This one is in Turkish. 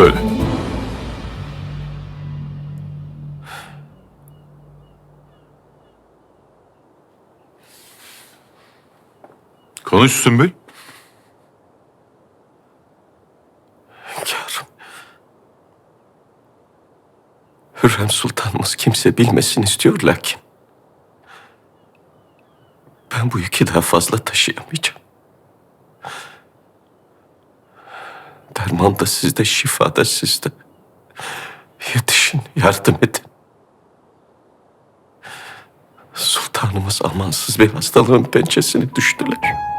Söyle. Konuş Sümbül. Hünkârım. Hürrem Sultanımız kimse bilmesin istiyor lakin. Ben bu yükü daha fazla taşıyamayacağım. Derman da sizde, şifa da sizde. Yetişin, yardım edin. Sultanımız amansız bir hastalığın pençesine düştüler.